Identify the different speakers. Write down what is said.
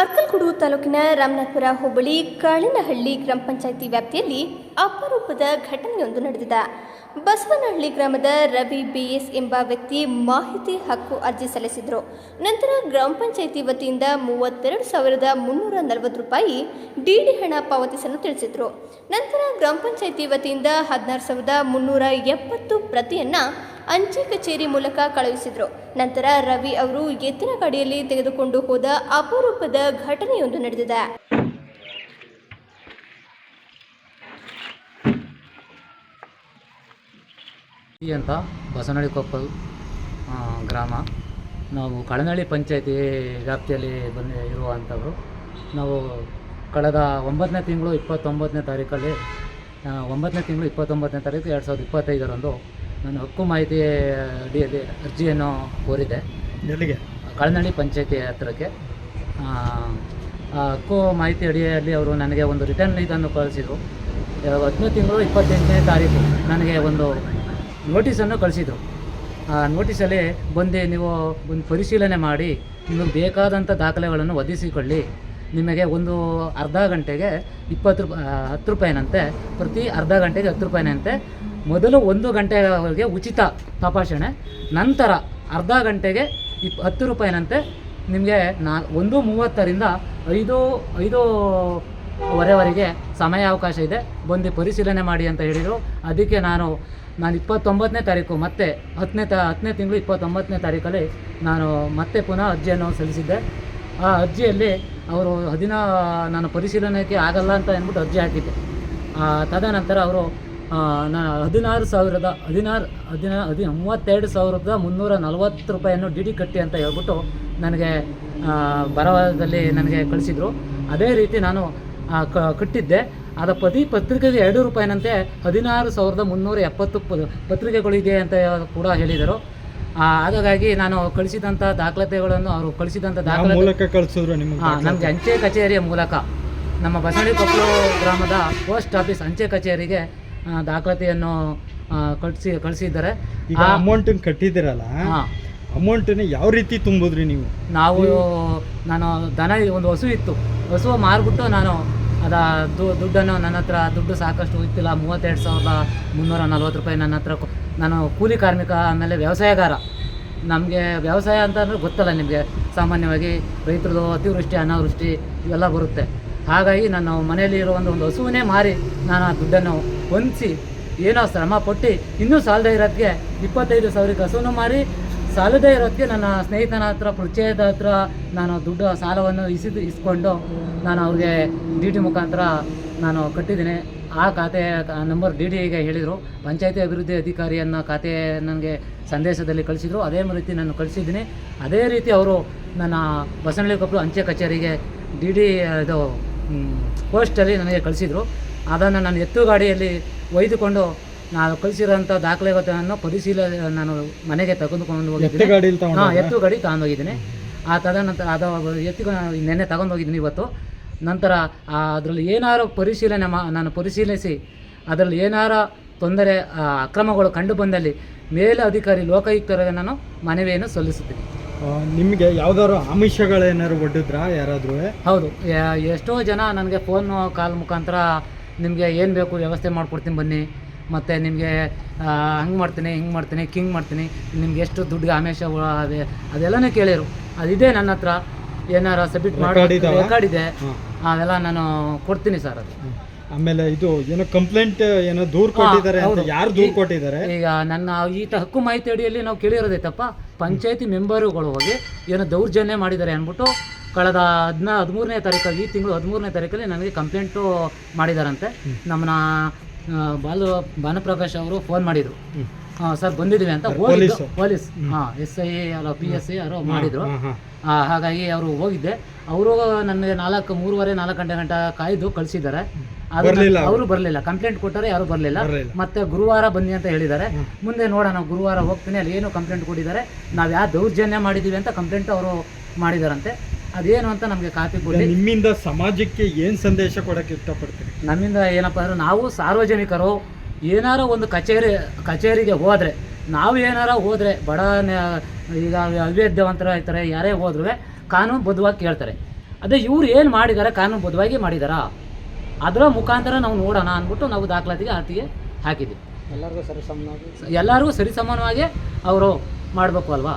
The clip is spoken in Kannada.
Speaker 1: ಅರ್ಕಲ್ಗೂಡು ತಾಲೂಕಿನ ರಾಮನಾಥಪುರ ಹೋಬಳಿ ಕಾಳಿನಹಳ್ಳಿ ಗ್ರಾಮ ಪಂಚಾಯಿತಿ ವ್ಯಾಪ್ತಿಯಲ್ಲಿ ಅಪರೂಪದ ಘಟನೆಯೊಂದು ನಡೆದಿದೆ. ಬಸವನಹಳ್ಳಿ ಗ್ರಾಮದ ರವಿ ಬಿಎಸ್ ಎಂಬ ವ್ಯಕ್ತಿ ಮಾಹಿತಿ ಹಕ್ಕು ಅರ್ಜಿ ಸಲ್ಲಿಸಿದರು. ನಂತರ ಗ್ರಾಮ ಪಂಚಾಯಿತಿ ವತಿಯಿಂದ ಮೂವತ್ತೆರಡು ಸಾವಿರದ ಮುನ್ನೂರ ನಲವತ್ತು ರೂಪಾಯಿ ಡಿಡಿ ಹಣ ಪಾವತಿಸಲು ತಿಳಿಸಿದರು. ನಂತರ ಗ್ರಾಮ ಪಂಚಾಯಿತಿ ವತಿಯಿಂದ ಹದಿನಾರು ಸಾವಿರದ ಮುನ್ನೂರ ಎಪ್ಪತ್ತು ಪ್ರತಿಯನ್ನು ಅಂಚೆ ಕಚೇರಿ ಮೂಲಕ ಕಳುಹಿಸಿದರು. ನಂತರ ರವಿ ಅವರು ಎತ್ತಿನ ಗಾಡಿಯಲ್ಲಿ ತೆಗೆದುಕೊಂಡು ಹೋದ ಅಪರೂಪದ ಘಟನೆಯೊಂದು ನಡೆದಿದೆ.
Speaker 2: ಅಂತ ಬಸನಹಳ್ಳಿ ಕೊಪ್ಪಲ್ ಗ್ರಾಮ. ನಾವು ಕಳನಹಳ್ಳಿ ಪಂಚಾಯತಿ ವ್ಯಾಪ್ತಿಯಲ್ಲಿ ಬಂದು, ಇರುವಂಥವರು. ನಾವು ಕಳೆದ ಒಂಬತ್ತನೇ ತಿಂಗಳು ಇಪ್ಪತ್ತೊಂಬತ್ತನೇ ತಾರೀಕಲ್ಲಿ ಒಂಬತ್ತನೇ ತಿಂಗಳು ಇಪ್ಪತ್ತೊಂಬತ್ತನೇ ತಾರೀಕು ಎರಡು ಸಾವಿರದ ಇಪ್ಪತ್ತೈದರಂದು ನಾನು ಹಕ್ಕು ಮಾಹಿತಿ ಅಡಿಯಲ್ಲಿ ಅರ್ಜಿಯನ್ನು ಕೋರಿದೆ.
Speaker 3: ಎಲ್ಲಿಗೆ?
Speaker 2: ಕಳನಳ್ಳಿ ಪಂಚಾಯತಿ ಹತ್ರಕ್ಕೆ. ಹಕ್ಕು ಮಾಹಿತಿ ಅಡಿಯಲ್ಲಿ ಅವರು ನನಗೆ ಒಂದು ರಿಟರ್ನ್ ಇದನ್ನು ಕಳಿಸಿದರು. ಹದಿನೈದು ತಿಂಗಳು ಇಪ್ಪತ್ತೆಂಟನೇ ತಾರೀಕು ನನಗೆ ಒಂದು ನೋಟಿಸನ್ನು ಕಳಿಸಿದರು. ಆ ನೋಟಿಸಲ್ಲಿ ಬಂದು ನೀವು ಒಂದು ಪರಿಶೀಲನೆ ಮಾಡಿ ನಿಮಗೆ ಬೇಕಾದಂಥ ದಾಖಲೆಗಳನ್ನು ಒದಗಿಸಿಕೊಳ್ಳಿ. ನಿಮಗೆ ಒಂದು ಅರ್ಧ ಗಂಟೆಗೆ ಇಪ್ಪತ್ತು ರೂಪಾಯಿ ಹತ್ತು ರೂಪಾಯಿನಂತೆ ಪ್ರತಿ ಅರ್ಧ ಗಂಟೆಗೆ ಹತ್ತು ರೂಪಾಯಿನಂತೆ ಮೊದಲು ಒಂದು ಗಂಟೆವರೆಗೆ ಉಚಿತ ತಪಾಸಣೆ, ನಂತರ ಅರ್ಧ ಗಂಟೆಗೆ ಇಪ್, ಹತ್ತು ರೂಪಾಯಿನಂತೆ ನಿಮಗೆ ನಾ, ಒಂದು ಮೂವತ್ತರಿಂದ ಐದು ವರೆವರೆಗೆ ಸಮಯಾವಕಾಶ ಇದೆ, ಬಂದು ಪರಿಶೀಲನೆ ಮಾಡಿ ಅಂತ ಹೇಳಿದರು. ಅದಕ್ಕೆ ನಾನು ನಾನು ಇಪ್ಪತ್ತೊಂಬತ್ತನೇ ತಾರೀಕು ಮತ್ತೆ ಹತ್ತನೇ ತ, ಹತ್ತನೇ ತಿಂಗಳು ಇಪ್ಪತ್ತೊಂಬತ್ತನೇ ತಾರೀಕಲ್ಲಿ ನಾನು ಮತ್ತೆ ಪುನಃ ಅರ್ಜಿಯನ್ನು ಸಲ್ಲಿಸಿದ್ದೆ. ಆ ಅರ್ಜಿಯಲ್ಲಿ ಅವರು ಹದಿನ, ನಾನು ಪರಿಶೀಲನೆಗೆ ಆಗಲ್ಲ ಅಂತ ಅಂದ್ಬಿಟ್ಟು ಅರ್ಜಿ ಹಾಕಿದ್ದೆ. ತದನಂತರ ಅವರು ನಾನು ಹದಿನಾರು ಸಾವಿರದ ಹದಿನಾರು ಹದಿನಾ ಹದಿ ಮೂವತ್ತೆರಡು ಸಾವಿರದ ಮುನ್ನೂರ ನಲವತ್ತು ರೂಪಾಯಿಯನ್ನು ಡಿ ಡಿ ಕಟ್ಟಿ ಅಂತ ಹೇಳ್ಬಿಟ್ಟು ನನಗೆ ಬರವಾದಲ್ಲಿ ನನಗೆ ಕಳಿಸಿದರು. ಅದೇ ರೀತಿ ನಾನು ಕಟ್ಟಿದ್ದೆ. ಆದ ಪ್ರತಿ ಪತ್ರಿಕೆಗೆ ಎರಡು ರೂಪಾಯಿನಂತೆ ಹದಿನಾರು ಸಾವಿರದ ಮುನ್ನೂರ ಎಪ್ಪತ್ತು ಪತ್ರಿಕೆಗಳಿದೆ ಅಂತ ಕೂಡ ಹೇಳಿದರು. ಹಾಗಾಗಿ ನಾನು ಕಳಿಸಿದಂಥ ದಾಖಲಾತಿಗಳನ್ನು ಅವರು ಕಳಿಸಿದಂಥ
Speaker 3: ದಾಖಲೆ ನಿಮಗೆ
Speaker 2: ಅಂಚೆ ಕಚೇರಿಯ ಮೂಲಕ. ನಮ್ಮ ಬಸವಳ್ಳಿ ಕೊಪ್ಪಳು ಗ್ರಾಮದ ಪೋಸ್ಟ್ ಆಫೀಸ್ ಅಂಚೆ ಕಚೇರಿಗೆ ದಾಖಲಾತಿಯನ್ನು ಕಳಿಸಿ ಕಳಿಸಿದ್ದಾರೆ.
Speaker 3: ಈಗ ಅಮೌಂಟ್ ಕಟ್ಟಿದ್ದೀರಲ್ಲ
Speaker 2: ಅಮೌಂಟನ್ನು
Speaker 3: ಅಮೌಂಟನ್ನ ಯಾವ ರೀತಿ ತುಂಬಿದ್ರಿ ನೀವು?
Speaker 2: ನಾವು ನಾನು ದನ ಒಂದು ಹಸು ಇತ್ತು. ಹಸು ಮಾರ್ಬಿಟ್ಟು ನಾನು ಅದ ದುಡ್ಡನ್ನು ನನ್ನ ಹತ್ರ ದುಡ್ಡು ಸಾಕಷ್ಟು ಇತ್ತಿಲ್ಲ ಮೂವತ್ತೆರಡು ಸಾವಿರದ ಮುನ್ನೂರ ನಲ್ವತ್ತು ರೂಪಾಯಿ ನನ್ನ ಹತ್ರ ನಾನು ಕೂಲಿ ಕಾರ್ಮಿಕ ಆಮೇಲೆ ವ್ಯವಸಾಯಗಾರ. ನಮಗೆ ವ್ಯವಸಾಯ ಅಂತ ಅಂದರೆ ಗೊತ್ತಲ್ಲ ನಿಮಗೆ. ಸಾಮಾನ್ಯವಾಗಿ ರೈತರದು ಅತಿವೃಷ್ಟಿ ಅನಾವೃಷ್ಟಿ ಇವೆಲ್ಲ ಬರುತ್ತೆ. ಹಾಗಾಗಿ ನಾನು ಮನೆಯಲ್ಲಿ ಇರೋ ಒಂದು ಒಂದು ಹಸುವನ್ನೇ ಮಾರಿ ನಾನು ಆ ದುಡ್ಡನ್ನು ಹೊಂದಿಸಿ. ಏನೋ ಶ್ರಮ ಪಟ್ಟು ಇನ್ನೂ ಸಾಲದೇ ಇರೋದಕ್ಕೆ ಇಪ್ಪತ್ತೈದು ಸಾವಿರ ಹಸುವನ್ನು ಮಾರಿ, ಸಾಲದೇ ಇರೋದಕ್ಕೆ ನನ್ನ ಸ್ನೇಹಿತನ ಹತ್ರ, ಪರಿಚಯದ ಹತ್ರ ನಾನು ದುಡ್ಡು, ಸಾಲವನ್ನು ಇಸಿದು, ಇಸ್ಕೊಂಡು ನಾನು ಅವ್ರಿಗೆ ಡಿ ಟಿ ಮುಖಾಂತರ ನಾನು ಕಟ್ಟಿದ್ದೀನಿ. ಆ ಖಾತೆ ನಂಬರ್ ಡಿ ಡಿಗೆ ಹೇಳಿದರು. ಪಂಚಾಯತಿ ಅಭಿವೃದ್ಧಿ ಅಧಿಕಾರಿಯನ್ನ ಖಾತೆ ನನಗೆ ಸಂದೇಶದಲ್ಲಿ ಕಳಿಸಿದರು. ಅದೇ ರೀತಿ ನಾನು ಕಳಿಸಿದ್ದೀನಿ. ಅದೇ ರೀತಿ ಅವರು ನನ್ನ ಬಸವನಳ್ಳಿ ಕೊಪ್ಪಳು ಅಂಚೆ ಕಚೇರಿಗೆ ಡಿ ಡಿ ಇದು ಪೋಸ್ಟಲ್ಲಿ ನನಗೆ ಕಳಿಸಿದರು. ಅದನ್ನು ನಾನು ಎತ್ತು ಗಾಡಿಯಲ್ಲಿ ಒಯ್ದುಕೊಂಡು ನಾನು ಕಳಿಸಿರೋಂಥ ದಾಖಲೆಗಳನ್ನು ಪರಿಶೀಲನೆ ನಾನು ಮನೆಗೆ
Speaker 3: ತಗೊಂಡುಕೊಂಡು
Speaker 2: ಹೋಗಿದ್ದೀನಿ. ಹಾಂ ಎತ್ತು ಗಾಡಿ ತಗೊಂಡೋಗಿದ್ದೀನಿ. ಆ ತದನಂತರ ಅದು ಎತ್ತು ನೆನ್ನೆ ತಗೊಂಡೋಗಿದ್ದೀನಿ ಇವತ್ತು. ನಂತರ ಅದರಲ್ಲಿ ಏನಾರು ಪರಿಶೀಲನೆ ಮಾ ನಾನು ಪರಿಶೀಲಿಸಿ ಅದರಲ್ಲಿ ಏನಾರ ತೊಂದರೆ ಆ, ಅಕ್ರಮಗಳು ಕಂಡು ಬಂದಲ್ಲಿ ಮೇಲೆ ಅಧಿಕಾರಿ ಲೋಕಾಯುಕ್ತರಿಗೆ ನಾನು ಮನವಿಯನ್ನು ಸಲ್ಲಿಸುತ್ತೀನಿ.
Speaker 3: ನಿಮಗೆ ಯಾವ್ದಾದ್ರು ಆಮಿಷಗಳೇನಾದ್ರು ಒಡ್ಡಿದ್ರಾ ಯಾರಾದರೂ?
Speaker 2: ಹೌದು. ಎಷ್ಟೋ ಜನ ನನಗೆ ಫೋನ್ ಕಾಲ್ ಮುಖಾಂತರ ನಿಮಗೆ ಏನು ಬೇಕು ವ್ಯವಸ್ಥೆ ಮಾಡಿಕೊಡ್ತೀನಿ ಬನ್ನಿ. ಮತ್ತು ನಿಮಗೆ ಹಂಗೆ ಮಾಡ್ತೀನಿ ಹಿಂಗೆ ಮಾಡ್ತೀನಿ ಕಿಂಗ್ ಮಾಡ್ತೀನಿ. ನಿಮ್ಗೆ ಎಷ್ಟು ದುಡ್ಡು ಆಮೇಶ ಅದೇ ಅದೆ ಅದೆಲ್ಲನೂ ಕೇಳಿರು. ಅದಿದೆ ನನ್ನ ಹತ್ರ. ಏನಾರ ಸಬ್ಮಿಟ್ ಮಾಡಿ
Speaker 3: Record
Speaker 2: ಅದೆಲ್ಲ ನಾನು ಕೊಡ್ತೀನಿ ಸರ್ ಅದು.
Speaker 3: ಆಮೇಲೆ ಇದು ಏನೋ ಕಂಪ್ಲೇಂಟ್ ಏನೋ ದೂರ ಕೊಟ್ಟಿದ್ದಾರೆ ಯಾರು ದೂರ ಕೊಟ್ಟಿದ್ದಾರೆ?
Speaker 2: ಈಗ ನನ್ನ ಈ ತ- ಹಕ್ಕು ಮಾಹಿತಿ ಅಡಿಯಲ್ಲಿ ನಾವು ಕೇಳಿರೋದೈತಪ್ಪ ಪಂಚಾಯತಿ ಮೆಂಬರುಗಳು ಹೋಗಿ ಏನೋ ದೌರ್ಜನ್ಯ ಮಾಡಿದ್ದಾರೆ ಅಂದ್ಬಿಟ್ಟು ಕಳೆದ ಹದಿನಾ ಹದಿಮೂರನೇ ತಾರೀಕಲ್ಲಿ ಈ ತಿಂಗಳು ಹದಿಮೂರನೇ ತಾರೀಕಲ್ಲಿ ನನಗೆ ಕಂಪ್ಲೇಂಟು ಮಾಡಿದಾರಂತೆ. ನಮ್ಮನ್ನ ಬಾಲು ಭಾನುಪ್ರಕಾಶ್ ಅವರು ಫೋನ್ ಮಾಡಿದರು. ಸರ್ ಬಂದಿದ್ದೀವಿ ಅಂತ ಹೋಗಿದ್ದು.
Speaker 3: ಪೊಲೀಸ್.
Speaker 2: ಹಾಂ ಎಸ್ ಐ ಅಲ್ಲ ಪಿ ಎಸ್ ಐ ಯಾರೋ ಮಾಡಿದರು. ಹಾಗಾಗಿ ಅವರು ಹೋಗಿದ್ದೆ. ಅವರು ನನಗೆ ನಾಲ್ಕು ಮೂರುವರೆ ನಾಲ್ಕು ಗಂಟೆ ಗಂಟೆ ಕಾಯ್ದು ಕಳಿಸಿದ್ದಾರೆ. ಅವರು? ಬರಲಿಲ್ಲ. ಕಂಪ್ಲೇಂಟ್ ಕೊಟ್ಟರೆ ಯಾರು ಬರಲಿಲ್ಲ.
Speaker 3: ಬರ್ಲಿಲ್ಲ.
Speaker 2: ಮತ್ತೆ ಗುರುವಾರ ಬನ್ನಿ ಅಂತ ಹೇಳಿದ್ದಾರೆ. ಮುಂದೆ ನೋಡೋಣ ಗುರುವಾರ ಹೋಗ್ತೀನಿ. ಅಲ್ಲಿ ಏನು ಕಂಪ್ಲೇಂಟ್ ಕೊಟ್ಟಿದ್ದಾರೆ. ನಾವು ಯಾವ ದೌರ್ಜನ್ಯ ಮಾಡಿದ್ದೀವಿ ಅಂತ ಕಂಪ್ಲೇಂಟ್ ಅವರು ಮಾಡಿದಾರಂತೆ. ಅದೇನು ಅಂತ ನಮಗೆ ಕಾಪಿ ಕೊಡಿ.
Speaker 3: ನಿಮ್ಮಿಂದ ಸಮಾಜಕ್ಕೆ ಏನು ಸಂದೇಶ ಕೊಡೋಕ್ಕೆ ಇಷ್ಟಪಡ್ತೀರಿ?
Speaker 2: ನಮ್ಮಿಂದ ಏನಪ್ಪ ಅಂದರೆ ನಾವು ಸಾರ್ವಜನಿಕರು ಏನಾರ ಒಂದು ಕಚೇರಿ ಕಚೇರಿಗೆ ಹೋದರೆ ನಾವು ಏನಾರ ಹೋದರೆ ಬಡ ನ- ಈಗ ಅವಿದ್ಯಾವಂತರ ಇರ್ತಾರೆ ಯಾರೇ ಹೋದ್ರೂ ಕಾನೂನು ಬದ್ಧವಾಗಿ ಕೇಳ್ತಾರೆ. ಅದೇ ಇವ್ರು ಏನು ಮಾಡಿದ್ದಾರೆ ಕಾನೂನುಬದ್ಧವಾಗಿ ಮಾಡಿದಾರಾ? ಅದರ ಮುಖಾಂತರ ನಾವು ನೋಡೋಣ ಅಂದ್ಬಿಟ್ಟು ನಾವು ದಾಖಲಾತಿಗೆ ಆರ್ಟಿಗೆ ಹಾಕಿದ್ದೀವಿ
Speaker 4: ಎಲ್ಲರಿಗೂ ಸರಿ ಸಮನಾಗಿ
Speaker 2: ಎಲ್ಲರಿಗೂ ಸರಿಸಮಾನವಾಗಿ ಅವರು ಮಾಡಬೇಕು ಅಲ್ವಾ?